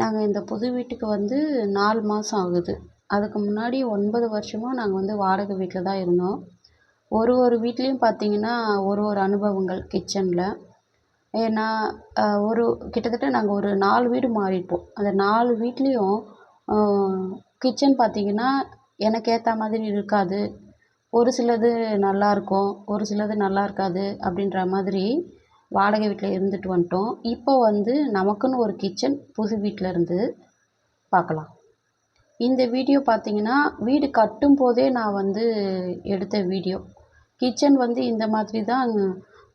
நாங்கள் இந்த புது வீட்டுக்கு வந்து நாலு மாதம் ஆகுது. அதுக்கு முன்னாடி ஒன்பது வருஷமாக நாங்கள் வந்து வாடகை வீட்டில் தான் இருந்தோம். ஒரு ஒரு வீட்லேயும் பார்த்தீங்கன்னா ஒரு ஒரு அனுபவங்கள் கிச்சனில். ஏன்னா ஒரு கிட்டத்தட்ட நாங்கள் ஒரு நாலு வீடு மாறியிருப்போம். அந்த நாலு வீட்லேயும் கிச்சன் பார்த்தீங்கன்னா எனக்கு ஏற்ற மாதிரி இருக்காது. ஒரு சிலது நல்லாயிருக்கும் ஒரு சிலது நல்லா இருக்காது அப்படின்ற மாதிரி வாடகை வீட்டில் இருந்துட்டு வந்துட்டோம். இப்போ வந்து நமக்குன்னு ஒரு கிச்சன் புது வீட்டில் இருந்து பார்க்கலாம் இந்த வீடியோ பார்த்தீங்கன்னா வீடு கட்டும் போதே நான் வந்து எடுத்த வீடியோ. கிச்சன் வந்து இந்த மாதிரி தான்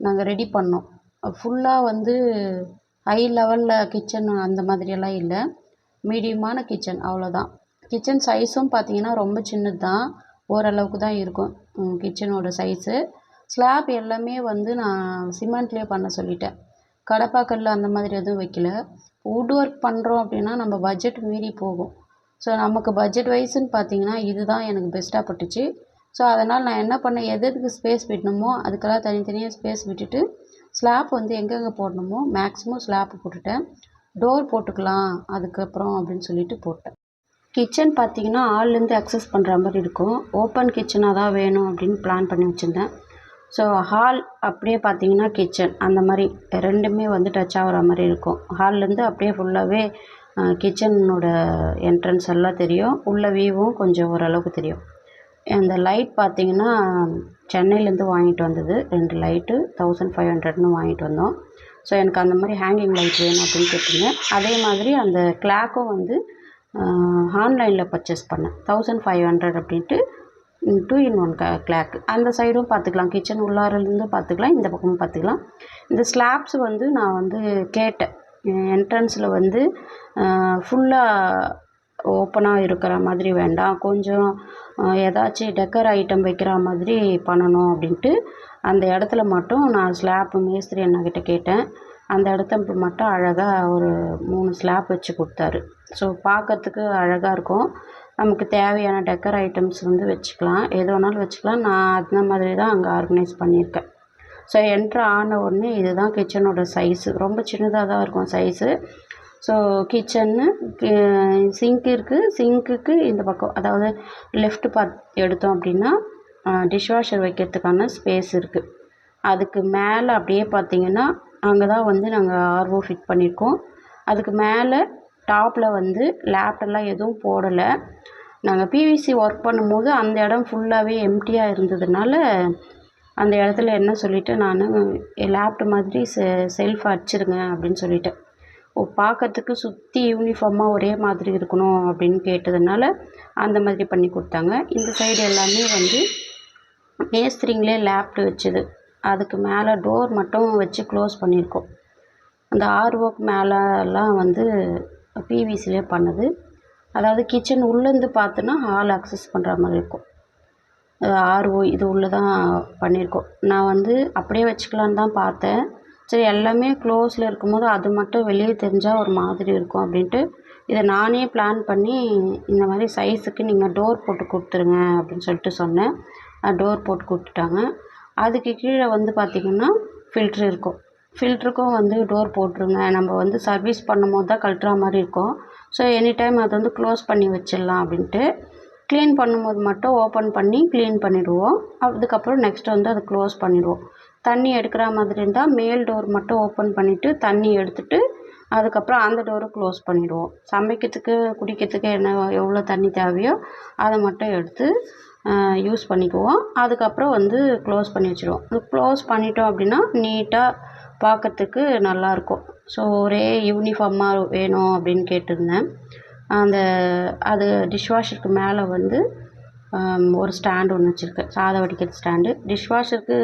நாங்கள் ரெடி பண்ணோம். ஃபுல்லாக வந்து ஹை லெவலில் கிச்சன் அந்த மாதிரியெல்லாம் இல்லை. மீடியமான கிச்சன் அவ்வளோதான் கிச்சன் சைஸும் பார்த்தீங்கன்னா ரொம்ப சின்னது தான் ஓரளவுக்கு தான் இருக்கும். கிச்சனோட சைஸு ஸ்லாப் எல்லாமே வந்து நான் சிமெண்ட்லேயே பண்ண சொல்லிட்டேன். கடப்பாக்கல் அந்த மாதிரி எதுவும் வைக்கல. வுட் ஒர்க் பண்ணுறோம் அப்படின்னா நம்ம பட்ஜெட் மீறி போகும். ஸோ நமக்கு பட்ஜெட் வைஸ்ன்னு பார்த்தீங்கன்னா இது தான் எனக்கு பெஸ்ட்டாக பட்டுச்சு. ஸோ அதனால் நான் என்ன பண்ணேன்? எது எதுக்கு ஸ்பேஸ் விடணுமோ அதுக்கெல்லாம் தனித்தனியாக ஸ்பேஸ் விட்டுட்டு ஸ்லாப் வந்து எங்கெங்கே போடணுமோ மேக்ஸிமம் ஸ்லாப் போட்டுட்டேன். டோர் போட்டுக்கலாம் அதுக்கப்புறம் அப்படின்னு சொல்லிட்டு போட்டேன். கிச்சன் பார்த்தீங்கன்னா ஆள்லேருந்து அக்சஸ் பண்ணுற மாதிரி இருக்கும். ஓப்பன் கிச்சனாக தான் வேணும் அப்படின்னு பிளான் பண்ணி வச்சுருந்தேன். ஸோ ஹால் அப்படியே பார்த்தீங்கன்னா கிச்சன் அந்த மாதிரி ரெண்டுமே வந்து டச் ஆகிற மாதிரி இருக்கும். ஹால்லேருந்து அப்படியே ஃபுல்லாகவே கிச்சனோட என்ட்ரன்ஸ் எல்லாம் தெரியும். உள்ள வியூவும் கொஞ்சம் ஓரளவுக்கு தெரியும். அந்த லைட் பார்த்தீங்கன்னா சென்னையிலேருந்து வாங்கிட்டு வந்தது. ரெண்டு லைட்டு தௌசண்ட் ஃபைவ் ஹண்ட்ரட்னு வாங்கிட்டு வந்தோம். ஸோ எனக்கு அந்த மாதிரி ஹேங்கிங் லைட் வேணும் அப்படின்னு கேட்டிருந்தேன். அதே மாதிரி அந்த கிளாக்கும் வந்து ஆன்லைனில் பர்ச்சேஸ் பண்ணேன். தௌசண்ட் ஃபைவ் ஹண்ட்ரட் அப்படின்ட்டு டூ இன் ஒன் க கிளாக் அந்த சைடும் பார்த்துக்கலாம் கிச்சன் உள்ளாரிலேருந்து பார்த்துக்கலாம் இந்த பக்கமும் பார்த்துக்கலாம் இந்த ஸ்லாப்ஸ் வந்து நான் வந்து கேட்டேன். என்ட்ரன்ஸில் வந்து ஃபுல்லாக ஓப்பனாக இருக்கிற மாதிரி வேண்டாம். கொஞ்சம் ஏதாச்சும் டெக்கர் ஐட்டம் வைக்கிற மாதிரி பண்ணணும் அப்படின்ட்டு அந்த இடத்துல மட்டும் நான் ஸ்லாப்பு மேஸ்திரி அண்ணாக்கிட்ட கேட்டேன். அந்த இடத்த மட்டும் அழகாக ஒரு மூணு ஸ்லாப் வச்சு கொடுத்தாரு. ஸோ பார்க்கறதுக்கு அழகாக இருக்கும். நமக்கு தேவையான டெக்கர் ஐட்டம்ஸ் வந்து வச்சுக்கலாம். எது வேணாலும் வச்சுக்கலாம். நான் அந்த மாதிரி தான் அங்கே ஆர்கனைஸ் பண்ணியிருக்கேன். ஸோ என்ட்ரு ஆன உடனே இது தான் கிச்சனோட சைஸு ரொம்ப சின்னதாக தான் இருக்கும் சைஸு ஸோ கிச்சன்னு சிங்க் இருக்குது சிங்க்குக்கு இந்த பக்கம் அதாவது லெஃப்ட் பார்ட் எடுத்தோம் அப்படின்னா டிஷ்வாஷர் வைக்கிறதுக்கான ஸ்பேஸ் இருக்குது அதுக்கு மேலே அப்படியே பார்த்தீங்கன்னா அங்கே தான் வந்து நாங்கள் ஆர்ஓ ஃபிட் பண்ணியிருக்கோம். அதுக்கு மேலே டாப்பில் வந்து லேப்டெல்லாம் எதுவும் போடலை. நாங்கள் பிவிசி ஒர்க் பண்ணும்போது அந்த இடம் ஃபுல்லாகவே எம்டியாக இருந்ததுனால அந்த இடத்துல என்ன சொல்லிவிட்டேன் நான் லேப்டு மாதிரி செ செல்ஃப் அடிச்சிருங்க அப்படின்னு சொல்லிட்டேன். ஓ பார்க்கறதுக்கு சுற்றி யூனிஃபார்மாக ஒரே மாதிரி இருக்கணும் அப்படின்னு கேட்டதுனால அந்த மாதிரி பண்ணி கொடுத்தாங்க. இந்த சைடு எல்லாமே வந்து மேஸ்திரிங்களே லேப்டு வச்சுது. அதுக்கு மேலே டோர் மட்டும் வச்சு க்ளோஸ் பண்ணியிருக்கோம். அந்த ஆர்ஓக்கு மேலெலாம் வந்து பிவிசிலே பண்ணது. அதாவது கிச்சன் உள்ளேருந்து பார்த்தோன்னா ஹால் அக்சஸ் பண்ணுற மாதிரி இருக்கும். ஆர்ஓ இது உள்ளே தான் பண்ணியிருக்கோம். நான் வந்து அப்படியே வச்சுக்கலான்னு தான் பார்த்தேன். சரி எல்லாமே க்ளோஸில் இருக்கும்போது அது மட்டும் வெளியே தெரிஞ்சால் ஒரு மாதிரி இருக்கும் அப்படின்ட்டு இதை நானே பிளான் பண்ணி இந்த மாதிரி சைஸுக்கு நீங்கள் டோர் போட்டு கொடுத்துருங்க அப்படின்னு சொல்லிட்டு சொன்னேன். டோர் போட்டு கொடுத்துட்டாங்க. அதுக்கு கீழே வந்து பார்த்திங்கன்னா ஃபில்ட்ரு இருக்கும். ஃபில்ட்ருக்கும் வந்து டோர் போட்டுருங்க. நம்ம வந்து சர்வீஸ் பண்ணும்போது தான் கழட்டுற மாதிரி இருக்கும். ஸோ எனி டைம் அதை வந்து க்ளோஸ் பண்ணி வச்சிடலாம் அப்படின்ட்டு. க்ளீன் பண்ணும்போது மட்டும் ஓப்பன் பண்ணி க்ளீன் பண்ணிவிடுவோம் அதுக்கப்புறம் நெக்ஸ்ட் வந்து அதை க்ளோஸ் பண்ணிவிடுவோம் தண்ணி எடுக்கிற மாதிரி இருந்தால் மேல் டோர் மட்டும் ஓப்பன் பண்ணிவிட்டு தண்ணி எடுத்துட்டு அதுக்கப்புறம் அந்த டோரை க்ளோஸ் பண்ணிவிடுவோம் சமைக்கிறதுக்கு குடிக்கிறதுக்கு என்ன எவ்வளோ தண்ணி தேவையோ அதை மட்டும் எடுத்து யூஸ் பண்ணிக்குவோம். அதுக்கப்புறம் வந்து க்ளோஸ் பண்ணி வச்சுருவோம் க்ளோஸ் பண்ணிட்டோம் அப்படின்னா நீட்டாக பார்க்கறதுக்கு நல்லாயிருக்கும். ஸோ ஒரே யூனிஃபார்மாக வேணும் அப்படின்னு கேட்டிருந்தேன். அந்த அது டிஷ்வாஷருக்கு மேலே வந்து ஒரு ஸ்டாண்டு ஒன்று வச்சுருக்கேன். சாதம் வடிக்கிற ஸ்டாண்டு டிஷ்வாஷருக்கு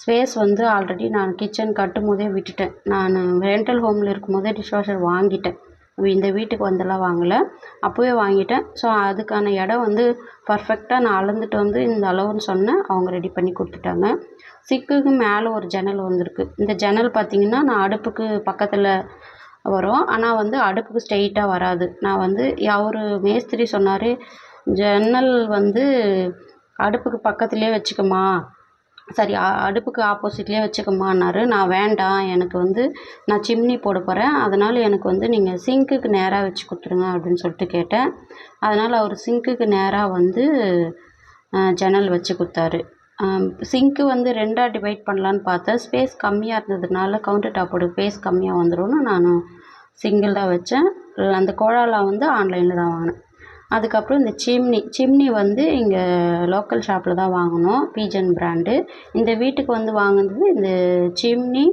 ஸ்பேஸ் வந்து ஆல்ரெடி நான் கிச்சன் கட்டும் போதே விட்டுட்டேன். நான் ரெண்டல் ஹோமில் இருக்கும் போதே டிஷ்வாஷர் வாங்கிட்டேன். இந்த வீட்டுக்கு வந்தெல்லாம் வாங்கலை. அப்போவே வாங்கிட்டேன். ஸோ அதுக்கான இடம் வந்து பர்ஃபெக்டாக நான் அளந்துட்டு வந்து இந்த அளவுன்னு சொன்னேன் அவங்க ரெடி பண்ணி கொடுத்துட்டாங்க. சிக்குக்கு மேலே ஒரு ஜன்னல் வந்திருக்கு. இந்த ஜன்னல் பார்த்திங்கன்னா நான் அடுப்புக்கு பக்கத்தில் வரும். ஆனால் வந்து அடுப்புக்கு ஸ்ட்ரெயிட்டாக வராது. நான் வந்து அவர் மேஸ்திரி சொன்னார் ஜன்னல் வந்து அடுப்புக்கு பக்கத்துலேயே வச்சுக்கம்மா. சரி அடுப்புக்கு ஆப்போசிட்லேயே வச்சுக்கம்மான்னாரு. நான் வேண்டாம் எனக்கு வந்து நான் சிம்னி போட போகிறேன் அதனால் எனக்கு வந்து நீங்கள் சிங்க்குக்கு நேராக வச்சு கொடுத்துருங்க அப்படின்னு சொல்லிட்டு கேட்டேன். அதனால் அவர் சிங்க்குக்கு நேராக வந்து ஜன்னல் வச்சு கொடுத்தாரு. சிங்க்கு வந்து ரெண்டாக டிவைட் பண்ணலான்னு பார்த்தேன். ஸ்பேஸ் கம்மியாக இருந்ததுனால கவுண்டர் டாப்போட ஸ்பேஸ் கம்மியாக வந்துடும்னு நான் சிங்கிள் தான் வச்சேன். அந்த கோழாலாம் வந்து ஆன்லைனில் தான் வாங்கினேன். அதுக்கப்புறம் இந்த சிம்னி சிம்னி வந்து இங்கே லோக்கல் ஷாப்பில் தான் வாங்கினோம் பீஜன் பிராண்டு இந்த வீட்டுக்கு வந்து வாங்கினது இந்த சிம்னி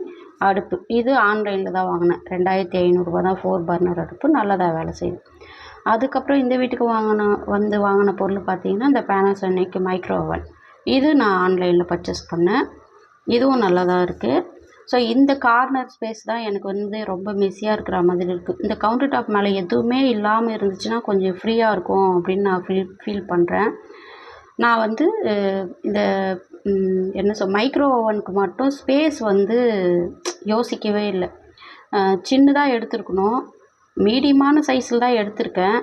அடுப்பு. இது ஆன்லைனில் தான் வாங்கினேன். ரெண்டாயிரத்தி ஐநூறுரூபா தான் ஃபோர் பர்னர் அடுப்பு. நல்லதாக வேலை செய்யுது. அதுக்கப்புறம் இந்த வீட்டுக்கு வாங்கின வந்து வாங்கின பொருள் பார்த்திங்கன்னா இந்த பேனாசோனிக் மைக்ரோ ஓவன் இது நான் ஆன்லைனில் பர்ச்சேஸ் பண்ணேன். இதுவும் நல்லா தான் இருக்குது ஸோ இந்த கார்னர் ஸ்பேஸ் தான் எனக்கு வந்து ரொம்ப மெஸ்ஸியாக இருக்கிற மாதிரி இருக்குது இந்த கவுண்டர் டாப் மேலே எதுவுமே இல்லாமல் இருந்துச்சுன்னா கொஞ்சம் ஃப்ரீயாக இருக்கும் அப்படின்னு நான் ஃபீல் ஃபீல் பண்ணுறேன் நான் வந்து இந்த என்ன சொல் மைக்ரோ ஓவனுக்கு மட்டும் ஸ்பேஸ் வந்து யோசிக்கவே இல்லை. சின்னதாக எடுத்துருக்கணும். மீடியமான சைஸில் தான் எடுத்திருக்கேன்.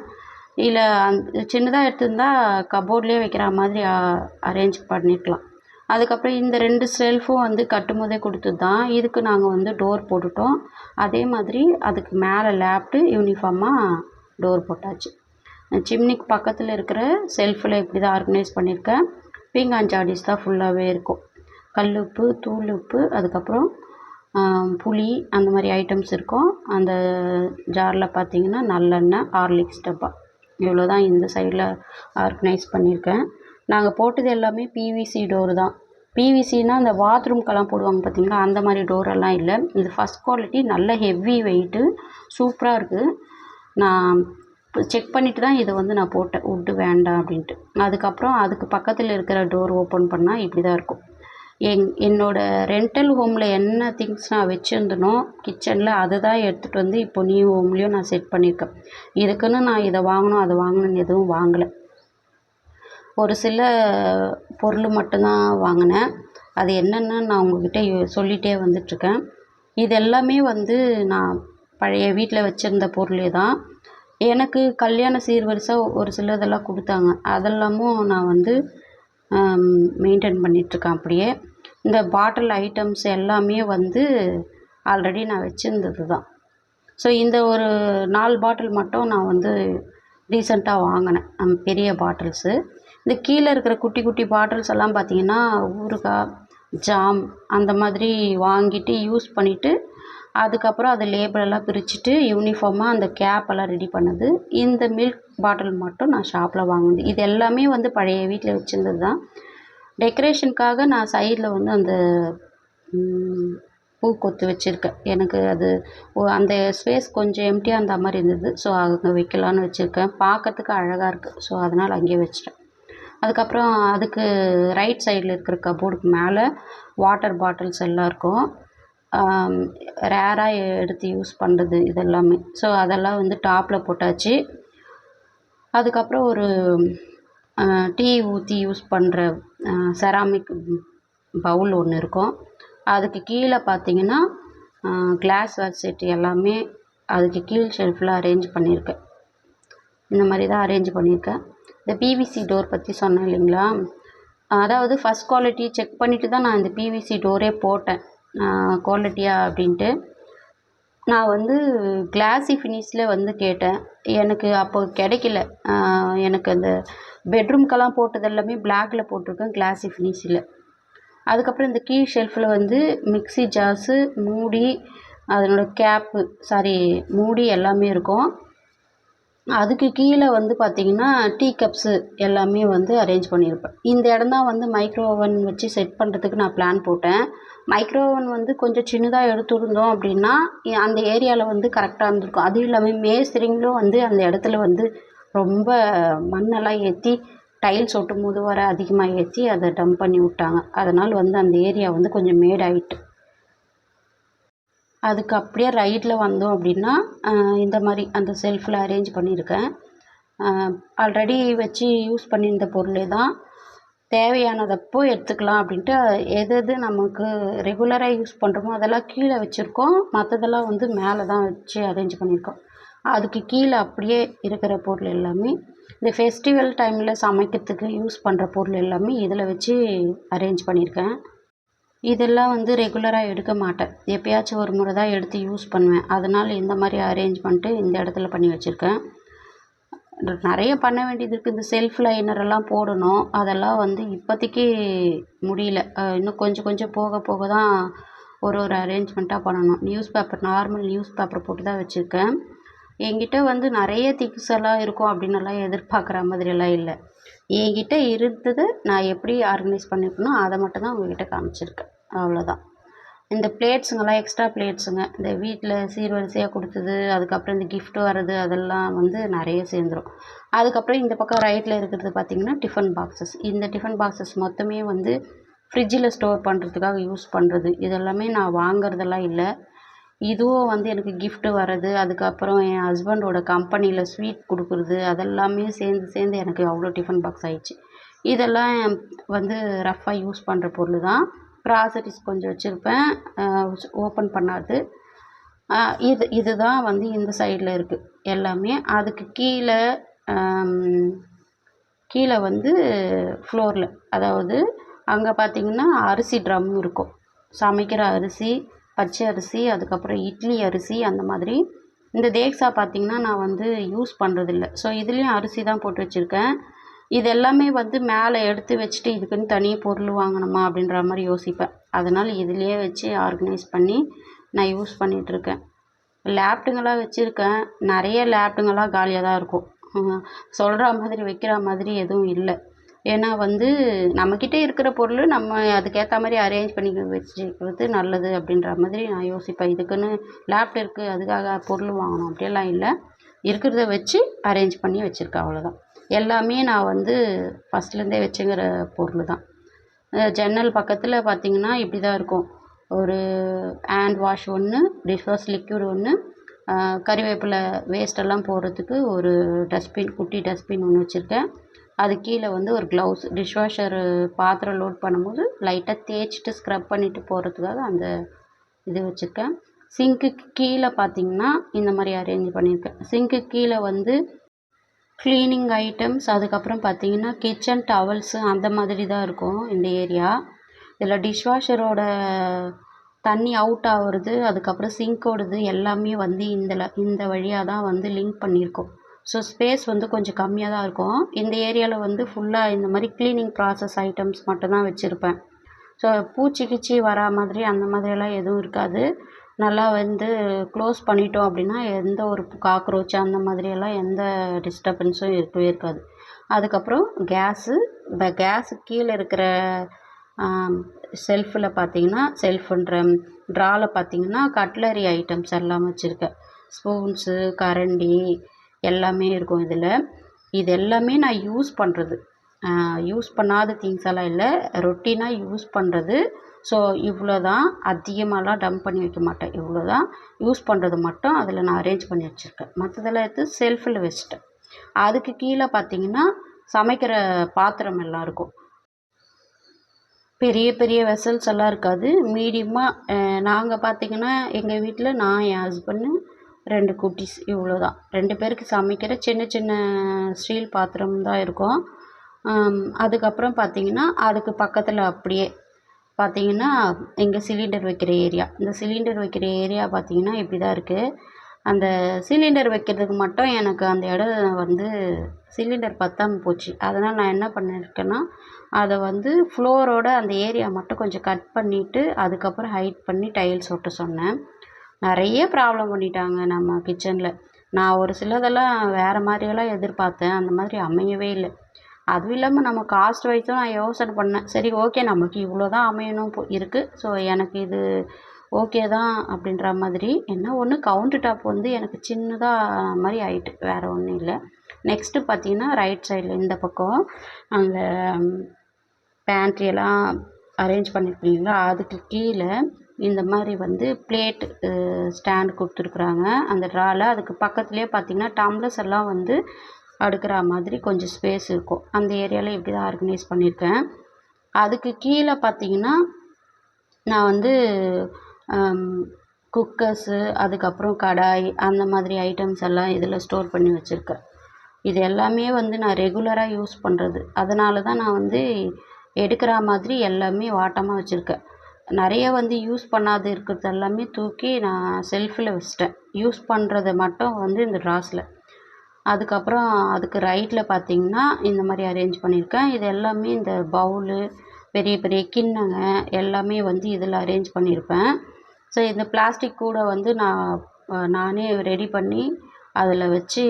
இல்லை அந் சின்னதாக எடுத்திருந்தா கபோர்ட்லேயே வைக்கிற மாதிரி அரேஞ்ச் பண்ணிக்கலாம் அதுக்கப்புறம் இந்த ரெண்டு செல்ஃபும் வந்து கட்டும் போதே கொடுத்தது தான் இதுக்கு நாங்கள் வந்து டோர் போட்டுட்டோம். அதே மாதிரி அதுக்கு மேலே லேப்டு யூனிஃபார்மாக டோர் போட்டாச்சு. சிம்னிக்கு பக்கத்தில் இருக்கிற செல்ஃபில் இப்படி தான் ஆர்கனைஸ் பண்ணியிருக்கேன். பீங்கான் சாடிஸ் தான் ஃபுல்லாகவே இருக்கும். கல் உப்பு தூள் உப்பு அதுக்கப்புறம் புளி அந்த மாதிரி ஐட்டம்ஸ் இருக்கும். அந்த ஜாரில் பார்த்தீங்கன்னா நல்லெண்ணெய் ஹார்லிக்ஸ் டப்பா. இவ்வளோ தான் இந்த சைடில் ஆர்கனைஸ் பண்ணியிருக்கேன். நாங்கள் போட்டது எல்லாமே பிவிசி டோர் தான். பிவிசினால் அந்த பாத்ரூம்க்கெல்லாம் போடுவாங்க பார்த்தீங்களா அந்த மாதிரி டோரெல்லாம் இல்லை. இது ஃபஸ்ட் குவாலிட்டி நல்ல ஹெவி வெயிட்டு சூப்பராக இருக்குது நான் செக் பண்ணிவிட்டு தான் இதை வந்து நான் போட்டேன். உட்டு வேண்டாம் அப்படின்ட்டு. அதுக்கப்புறம் அதுக்கு பக்கத்தில் இருக்கிற டோர் ஓப்பன் பண்ணால் இப்படி தான் இருக்கும் எங் என்னோடய ரெண்டல் ஹோமில் என்ன திங்ஸ் நான் வச்சுருந்தனோ கிச்சனில் அதை தான் எடுத்துகிட்டு வந்து இப்போ நியூ ஹோம்லேயும் நான் செட் பண்ணியிருக்கேன் இதுக்குன்னு நான் இதை வாங்கணும் அதை வாங்கணும்னு எதுவும் வாங்கலை. ஒரு சில பொருள் மட்டும்தான் வாங்கினேன். அது என்னென்னு நான் உங்கள்கிட்ட சொல்லிகிட்டே வந்துட்டுருக்கேன். இது எல்லாமே வந்து நான் பழைய வீட்டில் வச்சுருந்த பொருளே தான். எனக்கு கல்யாண சீர்வரிசை ஒரு சிலதெல்லாம் கொடுத்தாங்க. அதெல்லாமும் நான் வந்து மெயின்டைன் பண்ணிகிட்ருக்கேன் அப்படியே. இந்த பாட்டில் ஐட்டம்ஸ் எல்லாமே வந்து ஆல்ரெடி நான் வச்சுருந்தது தான். ஸோ இந்த ஒரு நாலு பாட்டில் மட்டும் நான் வந்து ரீசெண்டாக வாங்கினேன். பெரிய பாட்டில்ஸு இந்த கீழே இருக்கிற குட்டி குட்டி பாட்டில்ஸ் எல்லாம் பார்த்தீங்கன்னா ஊறுகாய் ஜாம் அந்த மாதிரி வாங்கிட்டு யூஸ் பண்ணிவிட்டு அதுக்கப்புறம் அதை லேபிளெல்லாம் பிரிச்சுட்டு யூனிஃபார்மாக அந்த கேப்பெல்லாம் ரெடி பண்ணது. இந்த மில்க் பாட்டில் மட்டும் நான் ஷாப்பில் வாங்கினது. இது எல்லாமே வந்து பழைய வீட்டில் வச்சுருந்தது தான். டெக்கரேஷனுக்காக நான் சைடில் வந்து அந்த பூ கொத்து வச்சுருக்கேன். எனக்கு அது அந்த ஸ்பேஸ் கொஞ்சம் எம்டியாக இருந்த மாதிரி இருந்தது. ஸோ அங்கே வைக்கலான்னு வச்சுருக்கேன். பார்க்கறதுக்கு அழகாக இருக்குது ஸோ அதனால் அங்கேயே வச்சிட்டேன். அதுக்கப்புறம் அதுக்கு ரைட் சைடில் இருக்கிற கபோர்டுக்கு மேலே வாட்டர் பாட்டில்ஸ் எல்லாம் இருக்கும். ரேராக எடுத்து யூஸ் பண்ணுறது இது எல்லாமே ஸோ அதெல்லாம் வந்து டாப்பில் போட்டாச்சு. அதுக்கப்புறம் ஒரு டீ ஊற்றி யூஸ் பண்ணுற செராமிக் பவுல் ஒன்று இருக்கும். அதுக்கு கீழே பார்த்தீங்கன்னா கிளாஸ் வேர் செட் எல்லாமே அதுக்கு கீழ் ஷெல்ஃபில் அரேஞ்ச் பண்ணியிருக்கேன். இந்த மாதிரி தான் அரேஞ்ச் பண்ணியிருக்கேன். இந்த பிவிசி டோர் பற்றி சொன்னேன் இல்லைங்களா? அதாவது ஃபஸ்ட் குவாலிட்டி செக் பண்ணிவிட்டு தான் நான் இந்த பிவிசி டோரே போட்டேன். குவாலிட்டியாக அப்படின்ட்டு. நான் வந்து கிளாஸி ஃபினிஷில் வந்து கேட்டேன். எனக்கு அப்போ கிடைக்கல. எனக்கு அந்த பெட்ரூம்க்கெல்லாம் போட்டது எல்லாமே பிளாக்கில் போட்டிருக்கேன் கிளாஸி ஃபினிஷில் அதுக்கப்புறம் இந்த கீழ் ஷெல்ஃபில் வந்து மிக்ஸி ஜார்ஸு மூடி அதனோட கேப்பு சாரி மூடி எல்லாமே இருக்கும். அதுக்கு கீழே வந்து பார்த்திங்கன்னா டீ கப்ஸு எல்லாமே வந்து அரேஞ்ச் பண்ணியிருப்பேன் இந்த இடம் தான் வந்து மைக்ரோ ஓவன் வச்சு செட் பண்ணுறதுக்கு நான் பிளான் போட்டேன். மைக்ரோ ஓவன் வந்து கொஞ்சம் சின்னதாக எடுத்துருந்தோம் அப்படின்னா அந்த ஏரியாவில் வந்து கரெக்டாக இருந்திருக்கும். அதுவும் இல்லாமல் மேஸ்திரிங்களும் வந்து அந்த இடத்துல வந்து ரொம்ப மண்ணெல்லாம் ஏற்றி டைல்ஸ் ஒட்டும் போது வர அதிகமாக ஏற்றி அதை டம்ப் பண்ணி விட்டாங்க. அதனால் வந்து அந்த ஏரியா வந்து கொஞ்சம் மேடாயிட்டு. அதுக்கு அப்படியே ரைட்டில் வந்தோம் அப்படின்னா இந்த மாதிரி அந்த செல்ஃபில் அரேஞ்ச் பண்ணியிருக்கேன். ஆல்ரெடி வச்சு யூஸ் பண்ணியிருந்த பொருளே தான். தேவையானதப்போ எடுத்துக்கலாம் அப்படின்ட்டு எது எது நமக்கு ரெகுலராக யூஸ் பண்ணுறோமோ அதெல்லாம் கீழே வச்சுருக்கோம். மற்றதெல்லாம் வந்து மேலே தான் வச்சு அரேஞ்ச் பண்ணியிருக்கோம். அதுக்கு கீழே அப்படியே இருக்கிற பொருள் எல்லாமே இந்த ஃபெஸ்டிவல் டைமில் சமைக்கிறதுக்கு யூஸ் பண்ணுற பொருள் எல்லாமே இதில் வச்சு அரேஞ்ச் பண்ணியிருக்கேன். இதெல்லாம் வந்து ரெகுலராக எடுக்க மாட்டேன். எப்போயாச்சும் ஒரு முறை தான் எடுத்து யூஸ் பண்ணுவேன். அதனால் இந்த மாதிரி அரேஞ்ச்மெண்ட்டு இந்த இடத்துல பண்ணி வச்சுருக்கேன். நிறைய பண்ண வேண்டியது இருக்குது இந்த செல்ஃப் லைனரெல்லாம் போடணும். அதெல்லாம் வந்து இப்போதைக்கு முடியல. இன்னும் கொஞ்சம் கொஞ்சம் போக போக தான் ஒரு ஒரு அரேஞ்ச்மெண்ட்டாக பண்ணணும். News paper normal news paper போட்டு தான் வச்சுருக்கேன். என்கிட்ட வந்து நிறைய திங்ஸ் எல்லாம் இருக்கும் அப்படின்னெல்லாம் எதிர்பார்க்குற மாதிரியெல்லாம் இல்லை. என்கிட்ட இருந்தது நான் எப்படி ஆர்கனைஸ் பண்ணியிருக்கனோ அதை மட்டும் தான் உங்ககிட்ட காமிச்சிருக்கேன். அவ்வளோதான் இந்த பிளேட்ஸுங்கெல்லாம் எக்ஸ்ட்ரா பிளேட்ஸுங்க இந்த வீட்டில் சீர்வரிசையாக கொடுத்தது அதுக்கப்புறம் இந்த கிஃப்ட் வர்றது அதெல்லாம் வந்து நிறைய சேர்ந்துரும். அதுக்கப்புறம் இந்த பக்கம் ரைட்டில் இருக்கிறது பார்த்திங்கன்னா டிஃபன் பாக்ஸஸ் இந்த டிஃபன் பாக்ஸஸ் மொத்தமே வந்து ஃப்ரிட்ஜில் ஸ்டோர் பண்ணுறதுக்காக யூஸ் பண்ணுறது இதெல்லாமே நான் வாங்குறதெல்லாம் இல்லை. இதுவும் வந்து எனக்கு கிஃப்ட்டு வர்றது அதுக்கப்புறம் என் ஹஸ்பண்டோட கம்பெனியில் ஸ்வீட் கொடுக்குறது அதெல்லாமே சேர்ந்து சேர்ந்து எனக்கு அவ்வளோ டிஃபன் பாக்ஸ் ஆயிடுச்சு. இதெல்லாம் வந்து ரஃப்பாக யூஸ் பண்ணுற பொருள் தான். க்ராசரிஸ் கொஞ்சம் வச்சுருப்பேன். ஓப்பன் பண்ணாது. இது இது தான் வந்து இந்த சைடில் இருக்குது எல்லாமே. அதுக்கு கீழே கீழே வந்து ஃப்ளோரில் அதாவது அங்கே பார்த்திங்கன்னா அரிசி ட்ரம் இருக்கும். சமைக்கிற அரிசி பச்சை அரிசி அதுக்கப்புறம் இட்லி அரிசி அந்த மாதிரி. இந்த தேக்ஸா பார்த்திங்கன்னா நான் வந்து யூஸ் பண்ணுறதில்ல ஸோ இதுலேயும் அரிசி தான் போட்டு வச்சுருக்கேன். இது எல்லாமே வந்து மேலே எடுத்து வச்சுட்டு இதுக்குன்னு தனி பொருள் வாங்கணுமா அப்படின்ற மாதிரி யோசிப்பேன். அதனால் இதுலேயே வச்சு ஆர்கனைஸ் பண்ணி நான் யூஸ் பண்ணிகிட்ருக்கேன் லேப்டுங்களாக வச்சுருக்கேன். நிறைய லேப்டுங்களாக காலியாக தான் இருக்கும். சொல்கிற மாதிரி வைக்கிற மாதிரி எதுவும் இல்லை. ஏன்னா வந்து நம்மக்கிட்ட இருக்கிற பொருள் நம்ம அதுக்கேற்ற மாதிரி அரேஞ்ச் பண்ணி வச்சுக்கிறது நல்லது அப்படின்ற மாதிரி நான் யோசிப்பேன். இதுக்குன்னு லேப்ட் இருக்குது அதுக்காக பொருள் வாங்கணும் அப்படியெல்லாம் இல்லை. இருக்கிறத வச்சு அரேஞ்ச் பண்ணி வச்சுருக்கேன் அவ்வளோதான் எல்லாமே நான் வந்து ஃபஸ்ட்லேருந்தே வச்சுங்கிற பொருள் தான் ஜன்னல் பக்கத்தில் பார்த்திங்கன்னா இப்படி தான் இருக்கும். ஒரு ஹேண்ட் வாஷ் ஒன்று டிஷ் வாஷ் லிக்விட் ஒன்று கறிவேப்பிலை வேஸ்ட்டெல்லாம் போடுறதுக்கு ஒரு டஸ்ட்பின் குட்டி டஸ்ட்பின் ஒன்று வச்சுருக்கேன். அது கீழே வந்து ஒரு க்ளவுஸ் டிஷ் வாஷரு பாத்திரம் லோட் பண்ணும்போது லைட்டாக தேய்ச்சிட்டு ஸ்க்ரப் பண்ணிவிட்டு போகிறதுக்காக அந்த இது வச்சுருக்கேன். சிங்க்குக்கு கீழே பார்த்திங்கன்னா இந்த மாதிரி அரேஞ்ச் பண்ணியிருக்கேன். சிங்க்கு கீழே வந்து க்ளீனிங் ஐட்டம்ஸ் அதுக்கப்புறம் பார்த்திங்கன்னா கிச்சன் டவல்ஸு அந்த மாதிரி தான் இருக்கும் இந்த ஏரியா இதில் டிஷ்வாஷரோட தண்ணி அவுட் ஆகுறது அதுக்கப்புறம் சிங்க்கோடது எல்லாமே வந்து இந்த இந்த வழியாக தான் வந்து லிங்க் பண்ணியிருக்கோம். ஸோ ஸ்பேஸ் வந்து கொஞ்சம் கம்மியாக தான் இருக்கும். இந்த ஏரியாவில் வந்து ஃபுல்லாக இந்த மாதிரி க்ளீனிங் ப்ராசஸ் ஐட்டம்ஸ் மட்டும்தான் வச்சுருப்பேன். ஸோ பூச்சி கீச்சி வரா மாதிரி அந்த மாதிரியெல்லாம் எதுவும் இருக்காது. நல்லா வந்து க்ளோஸ் பண்ணிட்டோம் அப்படின்னா எந்த ஒரு காக்ரோச் அந்த மாதிரியெல்லாம் எந்த டிஸ்டர்பன்ஸும் இருக்கவே இருக்காது. அதுக்கப்புறம் கேஸு இந்த கேஸு கீழே இருக்கிற செல்ஃபில் பார்த்தீங்கன்னா செல்ஃபுன்ற ட்ராவில் பார்த்தீங்கன்னா கட்லரி ஐட்டம்ஸ் எல்லாம் வச்சுருக்கேன் ஸ்பூன்ஸு கரண்டி எல்லாமே இருக்கும் இதில். இது எல்லாமே நான் யூஸ் பண்ணுறது யூஸ் பண்ணாத திங்ஸ் எல்லாம் இல்லை. ரொட்டீனாக யூஸ் பண்ணுறது ஸோ இவ்வளோ தான் அதிகமாகலாம் டம்ப் பண்ணி வைக்க மாட்டேன். இவ்வளோ தான் யூஸ் பண்ணுறது மட்டும் அதில் நான் அரேஞ்ச் பண்ணி வச்சுருக்கேன். மற்றதெல்லாம் எடுத்து செல்ஃபில் வச்சுட்டேன். அதுக்கு கீழே பார்த்தீங்கன்னா சமைக்கிற பாத்திரம் எல்லாம் இருக்கும். பெரிய பெரிய வெசல்ஸ் எல்லாம் இருக்காது. மீடியமாக நாங்கள் பார்த்திங்கன்னா எங்கள் வீட்டில் நான் என் ஹஸ்பண்டு ரெண்டு குட்டிஸ் இவ்வளோ தான் ரெண்டு பேருக்கு சமைக்கிற சின்ன சின்ன ஸ்டீல் பாத்திரம் தான் இருக்கும். அதுக்கப்புறம் பார்த்திங்கன்னா அதுக்கு பக்கத்தில் அப்படியே பார்த்தீங்கன்னா எங்கள் சிலிண்டர் வைக்கிற ஏரியா இந்த சிலிண்டர் வைக்கிற ஏரியா பார்த்தீங்கன்னா இப்படி தான் இருக்குது அந்த சிலிண்டர் வைக்கிறதுக்கு மட்டும் எனக்கு அந்த இடம் வந்து சிலிண்டர் பத்தாமல் போச்சு. அதனால் நான் என்ன பண்ணியிருக்கேன்னா அதை வந்து ஃப்ளோரோட அந்த ஏரியா மட்டும் கொஞ்சம் கட் பண்ணிவிட்டு அதுக்கப்புறம் ஹைட் பண்ணி டைல்ஸ் ஒட்ட சொன்னேன். நிறைய ப்ராப்ளம் பண்ணிட்டாங்க நம்ம கிச்சனில் நான் ஒரு சிலதெல்லாம் வேறு மாதிரியெல்லாம் எதிர்பார்த்தேன். அந்த மாதிரி அமையவே இல்லை. அதுவும் இல்லாமல் நம்ம காஸ்ட் வைஸும் நான் யோசனை பண்ணேன். சரி ஓகே நமக்கு இவ்வளோ தான் அமையணும் போ இருக்குது ஸோ எனக்கு இது ஓகே தான் அப்படின்ற மாதிரி. என்ன ஒன்று கவுண்டர் டாப் வந்து எனக்கு சின்னதாக மாதிரி ஆயிட்டு வேறு ஒன்றும் இல்லை. நெக்ஸ்ட்டு பார்த்தீங்கன்னா ரைட் சைடில் இந்த பக்கம் அந்த பேண்ட்ரியெல்லாம் அரேஞ்ச் பண்ணியிருப்பீங்களா அதுக்கு கீழே இந்த மாதிரி வந்து பிளேட் ஸ்டாண்ட் கொடுத்துருக்குறாங்க. அந்த ட்ராவில் அதுக்கு பக்கத்துலேயே பார்த்தீங்கன்னா டம்ளர்ஸ் எல்லாம் வந்து அடுக்கிற மாதிரி கொஞ்சம் ஸ்பேஸ் இருக்கும். அந்த ஏரியாவில் இப்படி தான் ஆர்கனைஸ் பண்ணியிருக்கேன் அதுக்கு கீழே பார்த்தீங்கன்னா நான் வந்து குக்கர்ஸு அதுக்கப்புறம் கடாய் அந்த மாதிரி ஐட்டம்ஸ் எல்லாம் இதில் ஸ்டோர் பண்ணி வச்சுருக்கேன். இது எல்லாமே வந்து நான் ரெகுலராக யூஸ் பண்ணுறது அதனால தான் நான் வந்து எடுக்கிற மாதிரி எல்லாமே வாட்டமாக வச்சுருக்கேன். நிறைய வந்து யூஸ் பண்ணாது இருக்கிறது எல்லாமே தூக்கி நான் செல்ஃபில் வச்சிட்டேன். யூஸ் பண்ணுறத மட்டும் வந்து இந்த ட்ராஸில் அதுக்கப்புறம் அதுக்கு ரைட்டில் பார்த்தீங்கன்னா இந்த மாதிரி அரேஞ்ச் பண்ணியிருக்கேன். இது எல்லாமே இந்த பவுலு பெரிய பெரிய கிண்ணங்க எல்லாமே வந்து இதில் அரேஞ்ச் பண்ணியிருப்பேன். ஸோ இந்த பிளாஸ்டிக் கூட வந்து நான் நானே ரெடி பண்ணி அதில் வச்சு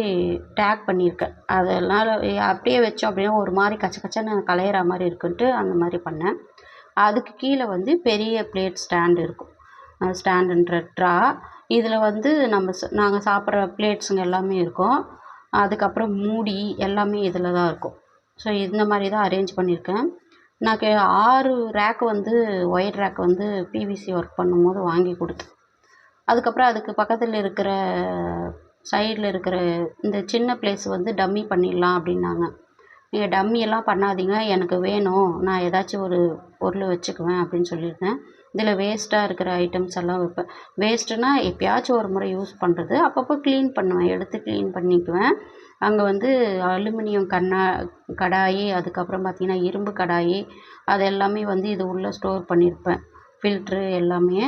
டேக் பண்ணியிருக்கேன். அதனால் அப்படியே வச்சோம் அப்படின்னா ஒரு மாதிரி கச்ச கச்சன்னு கலையிற மாதிரி இருக்குன்ட்டு அந்த மாதிரி பண்ணேன். அதுக்கு கீழே வந்து பெரிய பிளேட் ஸ்டாண்டு இருக்கும். ஸ்டாண்டுன்ற ட்ரா இதில் வந்து நம்ம நாங்கள் சாப்பிட்ற பிளேட்ஸுங்க எல்லாமே இருக்கும். அதுக்கப்புறம் மூடி எல்லாமே இதில் தான் இருக்கும். ஸோ இந்த மாதிரி தான் அரேஞ்ச் பண்ணியிருக்கேன். நான் கே ஆறு ரேக் வந்து ஒயர் ரேக் வந்து பிவிசி ஒர்க் பண்ணும்போது வாங்கி கொடுத்தேன். அதுக்கப்புறம் அதுக்கு பக்கத்தில் இருக்கிற சைடில் இருக்கிற இந்த சின்ன ப்ளேஸ் வந்து டம்மி பண்ணிடலாம் அப்படின்னாங்க. நீங்கள் டம்மியெல்லாம் பண்ணாதீங்க எனக்கு வேணும் நான் ஏதாச்சும் ஒரு பொருள் வச்சுக்குவேன் அப்படின்னு சொல்லியிருந்தேன் இதில் வேஸ்ட்டாக இருக்கிற ஐட்டம்ஸ் எல்லாம் வைப்பேன். வேஸ்ட்டுனா எப்பயாச்சும் ஒரு முறை யூஸ் பண்ணுறது அப்பப்போ க்ளீன் பண்ணுவேன். எடுத்து க்ளீன் பண்ணிக்குவேன். அங்கே வந்து அலுமினியம் கண்ணா கடாயி அதுக்கப்புறம் பார்த்திங்கன்னா இரும்பு கடாயி அது எல்லாமே வந்து இது உள்ளே ஸ்டோர் பண்ணியிருப்பேன் ஃபில்ட்ரு எல்லாமே.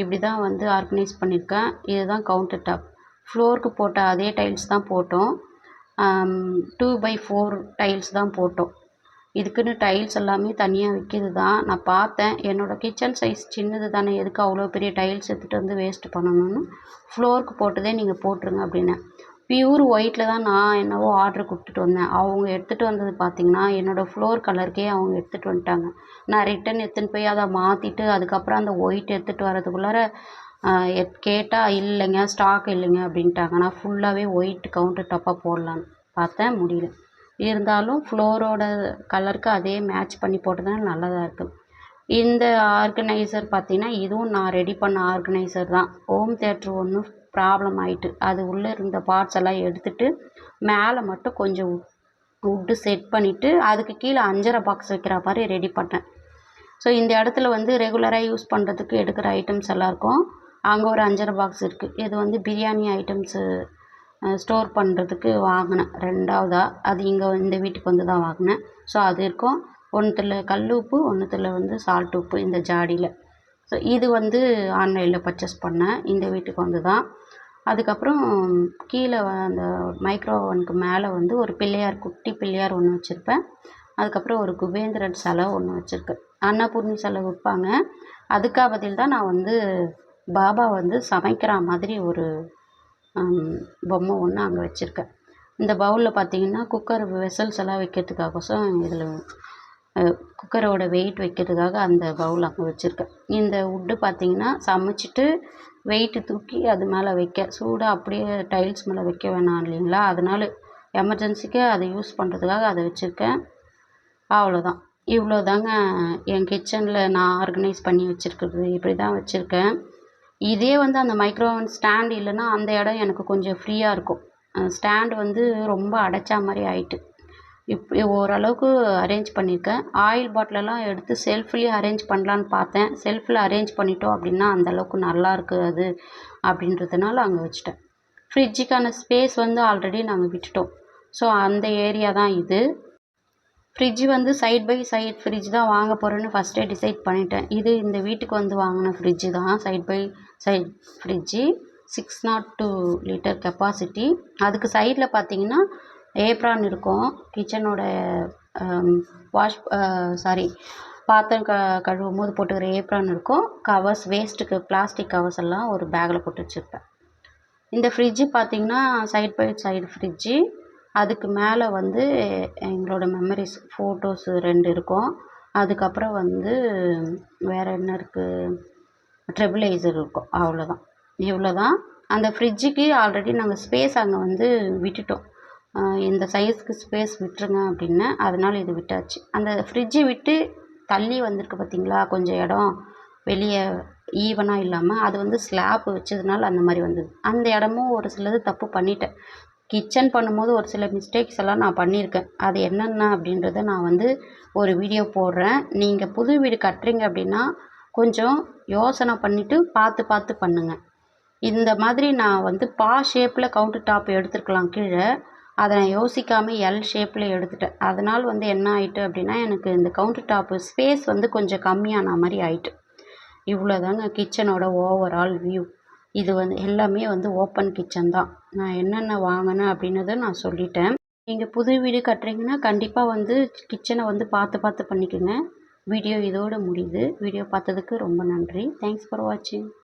இப்படி தான் வந்து ஆர்கனைஸ் பண்ணியிருக்கேன் இதுதான் கவுண்டர் டாப் ஃப்ளோருக்கு போட்ட அதே டைல்ஸ் தான் போட்டோம். டூ பை ஃபோர் டைல்ஸ் தான் போட்டோம். இதுக்குன்னு டைல்ஸ் எல்லாமே தனியாக விற்கிது தான் நான் பார்த்தேன். என்னோடய கிச்சன் சைஸ் சின்னது தானே எதுக்கு அவ்வளோ பெரிய டைல்ஸ் எடுத்துகிட்டு வந்து வேஸ்ட்டு பண்ணணும்னு? ஃப்ளோருக்கு போட்டதே நீங்கள் போட்டுருங்க அப்படின்னேன் பியூர் ஒயிட்டில் தான் நான் என்னவோ ஆர்ட்ரு கொடுத்துட்டு வந்தேன். அவங்க எடுத்துகிட்டு வந்தது பார்த்திங்கன்னா என்னோடய ஃப்ளோர் கலருக்கே அவங்க எடுத்துகிட்டு வந்துட்டாங்க. நான் ரிட்டன் எடுத்துன்னு போய் அதை மாற்றிட்டு அதுக்கப்புறம் அந்த ஒயிட் எடுத்துகிட்டு வரதுக்குள்ளார கேட்டால் இல்லைங்க ஸ்டாக் இல்லைங்க அப்படின்ட்டாங்க. நான் ஃபுல்லாகவே ஒயிட் கவுண்டர் டாப்பாக போடலான்னு பார்த்தேன். முடியல. இருந்தாலும் ஃப்ளோரோட கலருக்கு அதே மேட்ச் பண்ணி போட்டதுனால நல்லா தான் இருக்குது இந்த ஆர்கனைசர் பார்த்திங்கன்னா இதுவும் நான் ரெடி பண்ண ஆர்கனைசர் தான். ஹோம் தேட்ரு ஒன்று ப்ராப்ளம் ஆகிட்டு அது உள்ளே இருந்த பார்ட்ஸ் எல்லாம் எடுத்துட்டு மேலே மட்டும் கொஞ்சம் உட்டு செட் பண்ணிவிட்டு அதுக்கு கீழே அஞ்சரை பாக்ஸ் வைக்கிற மாதிரி ரெடி பண்ணேன். ஸோ இந்த இடத்துல வந்து ரெகுலராக யூஸ் பண்ணுறதுக்கு எடுக்கிற ஐட்டம்ஸ் எல்லாம் இருக்கும். அங்கே ஒரு அஞ்சரை பாக்ஸ் இருக்குது இது வந்து பிரியாணி ஐட்டம்ஸு ஸ்டோர் பண்ணுறதுக்கு வாங்கினேன். ரெண்டாவதாக அது இங்கே இந்த வீட்டுக்கு வந்து தான் வாங்கினேன். ஸோ அது இருக்கும். ஒன்றுத்தில் கல் உப்பு ஒன்றுத்தில் வந்து சால்ட் உப்பு இந்த ஜாடியில். ஸோ இது வந்து ஆன்லைனில் பர்ச்சேஸ் பண்ணேன். இந்த வீட்டுக்கு வந்து தான். அதுக்கப்புறம் கீழே அந்த மைக்ரோ ஓவனுக்கு மேலே வந்து ஒரு பிள்ளையார் குட்டி பிள்ளையார் ஒன்று வச்சுருப்பேன். அதுக்கப்புறம் ஒரு குபேந்திரன் சிலை ஒன்று வச்சுருக்கேன். அன்னபூர்ணி சிலை விற்பாங்க. அதுக்காக பதில் தான் நான் வந்து பாபா வந்து சமைக்கிற மாதிரி ஒரு பொம்மை ஒன்று அங்கே வச்சுருக்கேன். இந்த பவுலில் பார்த்தீங்கன்னா குக்கர் வெசல்ஸ் எல்லாம் வைக்கிறதுக்காகோசம் இதில் குக்கரோட வெயிட் வைக்கிறதுக்காக அந்த பவுல் அங்கே வச்சுருக்கேன். இந்த உட்டு பார்த்தீங்கன்னா சமைச்சிட்டு வெயிட்டு தூக்கி அது மேலே வைக்க சூடாக அப்படியே டைல்ஸ் மேலே வைக்க வேணாம் இல்லைங்களா? அதனால் எமர்ஜென்சிக்கு அதை யூஸ் பண்ணுறதுக்காக அதை வச்சுருக்கேன். அவ்வளோதான் இவ்வளோ தாங்க என் கிச்சனில் நான் ஆர்கனைஸ் பண்ணி வச்சுருக்கிறது. இப்படி தான் வச்சுருக்கேன். இதே வந்து அந்த மைக்ரோவன் ஸ்டாண்ட் இல்லைன்னா அந்த இடம் எனக்கு கொஞ்சம் ஃப்ரீயாக இருக்கும். ஸ்டாண்ட் வந்து ரொம்ப அடைச்சா மாதிரி ஆயிட்டு. இப்படி ஓரளவுக்கு அரேஞ்ச் பண்ணியிருக்கேன் ஆயில் பாட்டிலெல்லாம் எடுத்து செல்ஃப்லேயே அரேஞ்ச் பண்ணலான்னு பார்த்தேன். செல்ஃபில் அரேஞ்ச் பண்ணிட்டோம் அப்படின்னா அந்தளவுக்கு நல்லா இருக்காது அப்படின்றதுனால அங்கே வச்சுட்டேன். ஃப்ரிட்ஜுக்கான ஸ்பேஸ் வந்து ஆல்ரெடி நாங்கள் விட்டுட்டோம். ஸோ அந்த ஏரியா தான் இது. ஃப்ரிட்ஜ் வந்து சைட் பை சைட் ஃப்ரிட்ஜ் தான் வாங்க போகிறேன்னு ஃபஸ்ட்டே டிசைட் பண்ணிட்டேன். இது இந்த வீட்டுக்கு வந்து வாங்கின ஃப்ரிட்ஜு தான். Side by side fridge six nought two litre capacity அதுக்கு சைடில் பார்த்தீங்கன்னா ஏப்ரான் இருக்கும். கிச்சனோட வாஷ் சாரி பாத்திரம் க கழுவும் போது போட்டுக்கிற ஏப்ரான் இருக்கும். கவர்ஸ் வேஸ்ட்டுக்கு பிளாஸ்டிக் கவர்ஸ் எல்லாம் ஒரு பேக்கில் போட்டு வச்சுருப்பேன். இந்த ஃப்ரிட்ஜு பார்த்திங்கன்னா சைட் பை சைடு ஃப்ரிட்ஜு அதுக்கு மேலே வந்து எங்களோட மெமரிஸ் ஃபோட்டோஸு ரெண்டு இருக்கும். அதுக்கப்புறம் வந்து வேறு என்ன இருக்குது ட்ரெபிளைசர் இருக்கும். அவ்வளோதான் இவ்வளோ தான் அந்த ஃப்ரிட்ஜுக்கு ஆல்ரெடி நாங்கள் ஸ்பேஸ் அங்கே வந்து விட்டுட்டோம். இந்த சைஸ்க்கு ஸ்பேஸ் விட்டுருங்க அப்படின்னு. அதனால் இது விட்டாச்சு. அந்த ஃப்ரிட்ஜை விட்டு தள்ளி வந்திருக்கு பார்த்தீங்களா கொஞ்சம் இடம் வெளியே ஈவனாக இல்லாமல் அது வந்து ஸ்லாப் வச்சதுனால அந்த மாதிரி வந்தது. அந்த இடமும் ஒரு சிலது தப்பு பண்ணிட்டேன். கிச்சன் பண்ணும்போது ஒரு சில மிஸ்டேக்ஸ் எல்லாம் நான் பண்ணியிருக்கேன். அது என்னென்ன அப்படின்றத நான் வந்து ஒரு வீடியோ போடுறேன். நீங்கள் புது வீடு கட்டுறீங்க அப்படின்னா கொஞ்சம் யோசனை பண்ணிவிட்டு பார்த்து பார்த்து பண்ணுங்கள் இந்த மாதிரி நான் வந்து பா ஷேப்பில் கவுண்டர் டாப் எடுத்துருக்கலாம் கீழே. அதை நான் யோசிக்காமல் எல் ஷேப்பில் எடுத்துட்டேன். அதனால் வந்து என்ன ஆயிட்டு அப்படின்னா எனக்கு இந்த கவுண்டர் டாப்பு ஸ்பேஸ் வந்து கொஞ்சம் கம்மியான மாதிரி ஆயிட்டு. இவ்வளோதாங்க கிச்சனோட ஓவரால் வியூ இது வந்து எல்லாமே வந்து ஓப்பன் கிச்சன் தான். நான் என்னென்ன வாங்கினேன் அப்படின்னதை நான் சொல்லிட்டேன். நீங்கள் புது வீடு கட்டுறீங்கன்னா கண்டிப்பாக வந்து கிச்சனை வந்து பார்த்து பார்த்து பண்ணிக்கோங்க. வீடியோ இதோடு முடிது வீடியோ பார்த்ததுக்கு ரொம்ப நன்றி. தேங்க்ஸ் ஃபார் வாட்சிங்